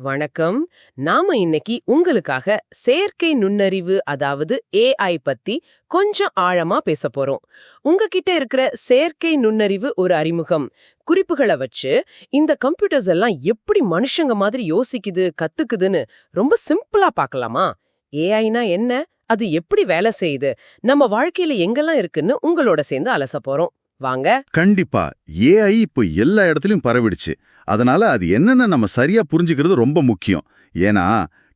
வணக்கம். நாம இன்னைக்கு உங்களுக்காக செயற்கை நுண்ணறிவு அதாவது ஏஐ பத்தி கொஞ்சம் ஆழமா பேச போறோம். உங்ககிட்ட இருக்கிற செயற்கை நுண்ணறிவு ஒரு அறிமுகம். குறிப்புகளை வச்சு இந்த கம்ப்யூட்டர்ஸ் எல்லாம் எப்படி மனுஷங்க மாதிரி யோசிக்குது கத்துக்குதுன்னு ரொம்ப சிம்பிளா பார்க்கலாமா ஏஐனா என்ன? அது எப்படி வேலை செய்யுது? நம்ம வாழ்க்கையில எங்கெல்லாம் இருக்குன்னு உங்களோட சேர்ந்து அலச போறோம். வாங்க. கண்டிப்பா. ஏஐ இப்போ எல்லா இடத்துலயும் பரவிடுச்சு. அதனால அது என்னன்னு நம்ம சரியா புரிஞ்சுக்கிறது ரொம்ப முக்கியம். ஏன்னா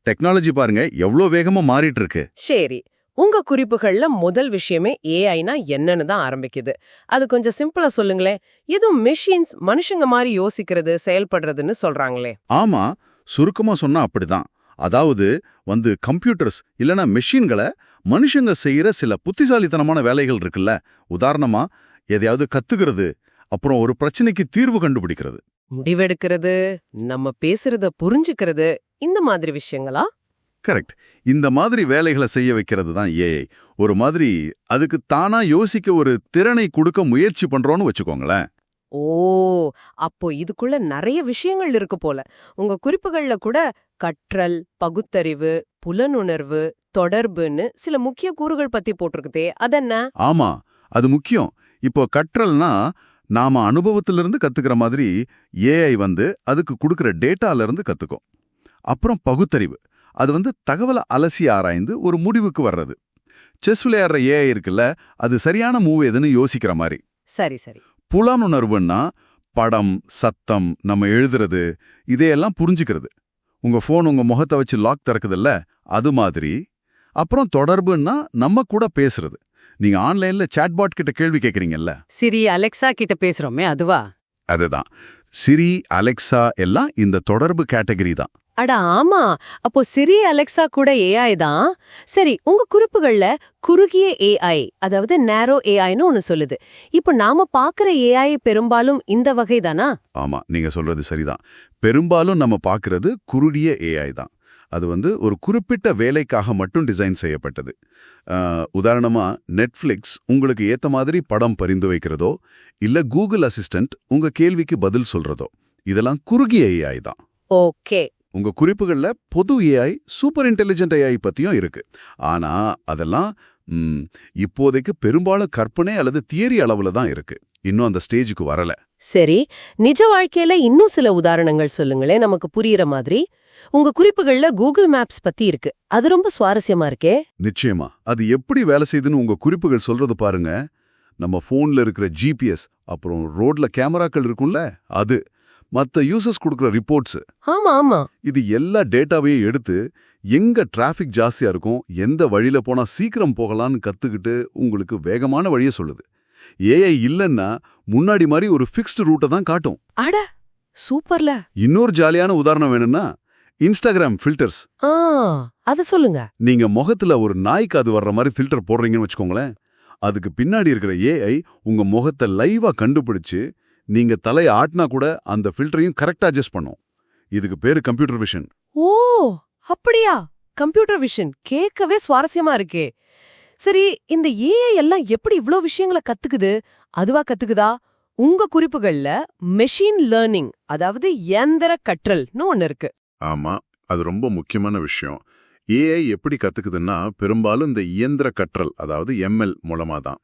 டெக்னாலஜி பாருங்க எவ்ளோ வேகமா மாறிட்டு இருக்கு சரி. உங்க குறிப்புகள்ல முதல் விஷயமே ஏஐனா என்னன்னு தான் ஆரம்பிக்குது. அது கொஞ்சம் சிம்பிளா சொல்லுங்களேன். எதுவும் மெஷின்ஸ் மனுஷங்க மாதிரி யோசிக்கிறது செயல்படுறதுன்னு சொல்றாங்களே. ஆமா. சுருக்கமா சொன்னா அப்படிதான். அதாவது வந்து கம்ப்யூட்டர்ஸ் இல்லனா மெஷின்களை மனுஷங்க செய்யற சில புத்திசாலித்தனமான வேலைகள் இருக்குல்ல. உதாரணமா எதையாவது கத்துக்கிறது அப்புறம் ஒரு பிரச்சனைக்கு தீர்வு கண்டுபிடிக்கிறது. முடிவெடுக்கிறது நம்ம பேசுறத புரிஞ்சுக்கிறது இந்த மாதிரி விஷயங்களா? கரெக்ட். இந்த மாதிரி வேலைகளை செய்ய வைக்கிறது தான் ஏஐ ஒரு மாதிரி அதுக்கு தானா யோசிக்க ஒரு திறனை கொடுக்க முயற்சி பண்றோம்னு வச்சுக்கோங்களேன். ஓ அப்போ இதுக்குள்ள நிறைய விஷயங்கள் இருக்கு போல. உங்க குறிப்புகள்ல கூட கற்றல் பகுத்தறிவு புலனுணர்வு தொடர்புன்னு சில முக்கிய கூறுகள் பத்தி போட்டிருக்குதே அதென்ன? ஆமா அது முக்கியம். இப்போ கற்றல்னா நாம அனுபவத்திலிருந்து கத்துக்கிற மாதிரி ஏஐ வந்து அதுக்கு கொடுக்கிற டேட்டால இருந்து கத்துக்கும். அப்புறம் பகுத்தறிவு. அது வந்து தகவலை அலசி ஆராய்ந்து ஒரு முடிவுக்கு வர்றது. செஸ் விளையாடுற ஏஐ இருக்குல்ல அது சரியான மூவ் எதுன்னு யோசிக்கிற மாதிரி. சரி சரி. புலனுணர்வுன்னா படம் சத்தம் நம்ம எழுதுறது இதையெல்லாம் புரிஞ்சுக்கிறது. உங்க ஃபோன் உங்க முகத்தை வச்சு லாக் திறக்குதுல்ல அது மாதிரி. அப்புறம் தொடர்புன்னா நம்ம கூட பேசுறது. நீங்க ஆன்லைன்ல சாட்பாட் கிட்ட கேள்வி கேக்குறீங்கல்ல? சிரி அலெக்சா கிட்ட பேசுறோமே அதுவா? அதுதான். சிரி அலெக்சா எல்லாம் இந்த தொடர்பு கேட்டகரி தான். அட ஆமா. அப்போ சிரி அலெக்சா கூட ஏஐ தான். சரி உங்க குறிப்புகள்ல குறுகிய ஏஐ அதாவது நேரோ ஏஐன்னு ஒன்னு சொல்லுது. இப்போ நாம பாக்குற ஏஐ பெரும்பாலும் இந்த வகை தானா? ஆமா நீங்க சொல்றது சரிதான். பெரும்பாலும் நம்ம பார்க்கிறது குறுகிய ஏஐ தான். அது வந்து ஒரு குறிப்பிட்ட வேலைக்காக மட்டும் டிசைன் செய்யப்பட்டது. அஹ், உதாரணமா நெட்ஃப்ளிக்ஸ் உங்களுக்கு ஏத்த மாதிரி படம் பரிந்துரைக்கிறதோ இல்ல கூகுள் அசிஸ்டன்ட் உங்க கேள்விக்கு பதில் சொல்றதோ இதெல்லாம் குறுகிய ஏஐ தான். ஓகே. உங்க குறிப்புகள்ல பொது ஏஐ சூப்பர் இன்டெலிஜென்ட் ஏஐ பத்தியும் இருக்கு. ஆனா அதெல்லாம் இப்போதைக்கு பெரும்பாலும் கற்பனை அல்லது தியரி அளவுல தான் இருக்கு. இன்னும் அந்த ஸ்டேஜுக்கு வரல. சரி நிஜ வாழ்க்கையில இன்னும் சில உதாரணங்கள் சொல்லுங்களேன் நமக்கு புரியுற மாதிரி. உங்க குறிப்புகள்ல கூகுள் மேப்ஸ் பத்தி இருக்கு. அது ரொம்ப சுவாரஸ்யமா இருக்கே. நிச்சயமா. அது எப்படி வேலை செய்யுதுன்னு உங்க குறிப்புகள் சொல்றது பாருங்க. நம்ம போன்ல இருக்கிற ஜிபிஎஸ் அப்புறம் ரோட்ல கேமராக்கள் இருக்கும்ல அது. மத்த யூசர்ஸ் கொடுக்குற ரிப்போர்ட்ஸ் ஆமா ஆமா. இது எல்லா டேட்டாவையும் எடுத்து எங்க டிராஃபிக் ஜாஸ்தியா இருக்கும் எந்த வழியில போனா சீக்கிரம் போகலான்னு கத்துக்கிட்டு உங்களுக்கு வேகமான வழியை சொல்லுது. ஏஐ இல்லைன்னா முன்னாடி மாதிரி ஒரு ஃபிக்ஸ்டு ரூட்டை தான் காட்டும். அட சூப்பர்ல. இன்னொரு ஜாலியான உதாரணம் வேணும்னா இன்ஸ்டாகிராம் ஃபில்டர்ஸ் அத சொல்லுங்க. நீங்க முகத்துல ஒரு நாய்க்கு அது வர்ற மாதிரி ஃபில்டர் போடுறீங்கன்னு வச்சுக்கோங்களேன். அதுக்கு பின்னாடி இருக்கிற ஏஐ உங்க முகத்தை லைவா கண்டுபிடிச்சு நீங்க தலையை ஆட்டினா கூட அந்த ஃபில்டரையும் கரெக்டா அட்ஜஸ்ட் பண்ணும். இதுக்கு பேரு கம்ப்யூட்டர் விஷன் ஓ அப்படியா? கம்ப்யூட்டர் விஷன் கேட்கவே சுவாரஸ்யமா இருக்கே. சரி இந்த ஏஐ எல்லாம் எப்படி இவ்ளோ விஷயங்களை கத்துக்குது? அதுவா கத்துக்குதா? உங்க குறிப்புகள்ல மெஷின் லேர்னிங் அதாவது இயந்திர கற்றல்னு ஒன்னு இருக்கு. ஆமா அது ரொம்ப முக்கியமான விஷயம். ஏஐ எப்படி கத்துக்குதுன்னா பெரும்பாலும் இந்த இயந்திர கற்றல் அதாவது எம்எல் மூலமா தான்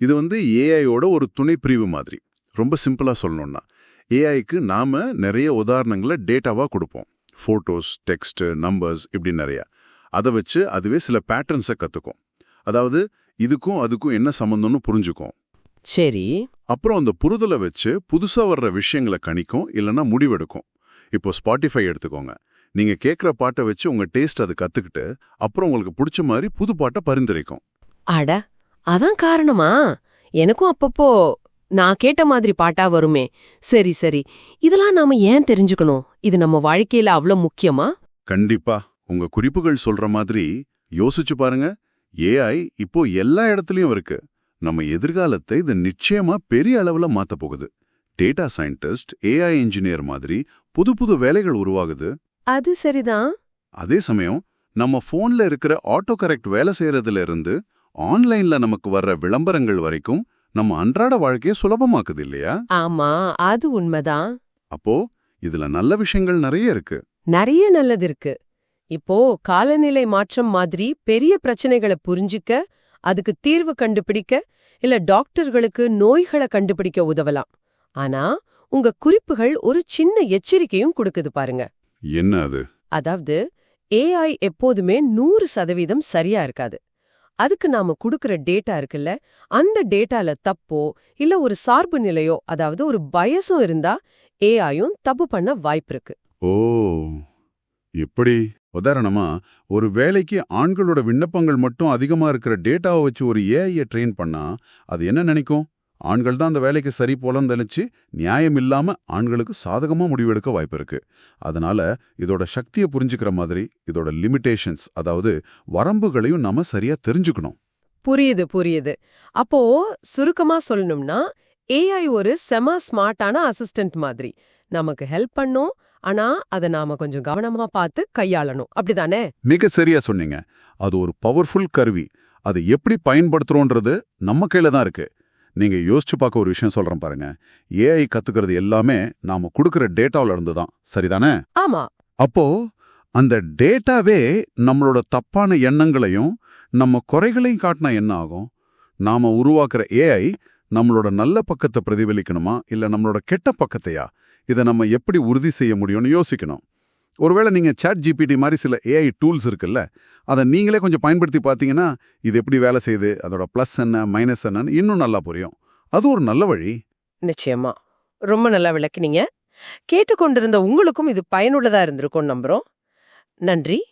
இது வந்து ஏஐயோட ஒரு துணை பிரிவு மாதிரி. ரொம்ப சிம்பிளா சொல்லணும்னா ஏஐக்கு நாம நிறைய உதாரணங்களை டேட்டாவா கொடுப்போம். ஃபோட்டோஸ் டெக்ஸ்ட் நம்பர்ஸ் இப்படி நிறைய. அதை வச்சு அதுவே சில பேட்டர்ன்ஸை கத்துக்கும். அதாவது இதுக்கும் அதுக்கும் என்ன சம்பந்தம்னு புரிஞ்சுக்கும். சரி. அப்புறம் அந்த புரிதலை வச்சு புதுசா வர்ற விஷயங்களை கணிக்கும் இல்லைன்னா முடிவெடுக்கும். இப்போ ஸ்பாட்டிஃபை எடுத்துக்கோங்க. நீங்க கேட்குற பாட்டை வச்சு உங்க டேஸ்ட் அது கத்துக்கிட்டு அப்புறம் உங்களுக்கு பிடிச்ச மாதிரி புது பாட்டை பரிந்துரைக்கும். அட அதான் காரணமா? எனக்கும் அப்பப்போ நான் கேட்ட மாதிரி பாட்டா வருமே. சரி சரி. இதெல்லாம் நாம ஏன் தெரிஞ்சுக்கணும்? இது நம்ம வாழ்க்கையில அவ்ளோ முக்கியமா? கண்டிப்பா. உங்க குறிப்புகள் சொல்ற மாதிரி யோசிச்சு பாருங்க. ஏஐ இப்போ எல்லா இடத்துலயும் இருக்கு. நம்ம எதிர்காலத்தை இது நிச்சயமா பெரிய அளவுல மாத்த போகுது. டேட்டா சயின்டிஸ்ட் ஏஐ இன்ஜினியர் மாதிரி புது புது வேலைகள் உருவாகுது. அது சரிதான். அதே சமயம் நம்ம போன்ல இருக்கிற ஆட்டோ கரெக்ட் வேலை செய்யறதுல இருந்து ஆன்லைன்ல நமக்கு வர்ற விளம்பரங்கள் வரைக்கும் நம்ம அன்றாட வாழ்க்கையை சுலபமாக்குது இல்லையா? ஆமா அது உண்மைதான். அப்போ இதுல நல்ல விஷயங்கள் நிறைய இருக்கு. நிறைய நல்லது இருக்கு. இப்போ காலநிலை மாற்றம் மாதிரி பெரிய பிரச்சனைகளை புரிஞ்சுக்க அதுக்கு தீர்வு கண்டுபிடிக்க இல்ல டாக்டர்களுக்கு நோய்களை கண்டுபிடிக்க உதவலாம். ஆனா உங்க குறிப்புகள் ஒரு சின்ன எச்சரிக்கையும் கொடுக்குது பாருங்க. என்ன அது? அதாவது ஏஐ எப்போதுமே நூறு சதவீதம் சரியா இருக்காது. அதுக்கு நாம குடுக்கற டேட்டா இருக்குல்ல அந்த டேட்டால தப்போ இல்ல ஒரு சார்பு நிலையோ அதாவது ஒரு பயசும் இருந்தா ஏஐயும் தப்பு பண்ண வாய்ப்பிருக்கு ஓ எப்படி? உதாரணமா ஒரு வேலைக்கு ஆண்களோட விண்ணப்பங்கள் மட்டும் அதிகமா இருக்கிற டேட்டாவை வச்சு ஒரு ஏஐயை ட்ரெயின் பண்ணா அது என்ன நினைக்கும்? ஆண்கள் தான் அந்த வேலைக்கு சரி போலன்னு நினைச்சு நியாயம் இல்லாம ஆண்களுக்கு சாதகமா முடிவெடுக்க வாய்ப்பு இருக்கு. அதனால இதோட சக்தியை புரிஞ்சுக்கிற மாதிரி இதோட லிமிடேஷன்ஸ் அதாவது வரம்புகளையும் நாம சரியா தெரிஞ்சுக்கணும். புரியுது புரியுது. அப்போ சுருக்கமா சொல்லணும்னா ஏஐ ஒரு செம ஸ்மார்ட்டான அசிஸ்டன்ட் மாதிரி. நமக்கு ஹெல்ப் பண்ணும் ஆனா அத நாம கொஞ்சம் கவனமா பார்த்து கையாளணும். அப்படிதானே? மிக சரியா சொன்னீங்க. அது ஒரு பவர்ஃபுல் கருவி. அதை எப்படி பயன்படுத்துறோன்றது நம்ம கையில தான் இருக்கு. நீங்க யோசிச்சு பார்க்க ஒரு விஷயம் சொல்றேன் பாருங்க. ஏஐ கத்துக்கிறது எல்லாமே நாம கொடுக்கிற டேட்டாவுல இருந்து தான். சரிதானே? ஆமா. அப்போ அந்த டேட்டாவே நம்மளோட தப்பான எண்ணங்களையும் நம்ம குறைகளையும் காட்டினா என்ன ஆகும்? நாம உருவாக்குற ஏஐ நம்மளோட நல்ல பக்கத்தை பிரதிபலிக்கணுமா? இல்ல நம்மளோட கெட்ட பக்கத்தையா? இதை நம்ம எப்படி உறுதி செய்ய முடியும்னு யோசிக்கணும். ஒருவேளை நீங்க சாட் ஜிபிடி மாதிரி சில ஏஐ டூல்ஸ் இருக்குல்ல அதை நீங்களே கொஞ்சம் பயன்படுத்தி பார்த்தீங்கன்னா இது எப்படி வேலை செய்யுது? அதோட ப்ளஸ் என்ன மைனஸ் என்னன்னு இன்னும் நல்லா புரியும். அது ஒரு நல்ல வழி. நிச்சயமா. ரொம்ப நல்லா விளக்குனீங்க. கேட்டுக்கொண்டிருந்த உங்களுக்கும் இது பயனுள்ளதா இருந்திருக்கும் நம்புகிறோம் நன்றி.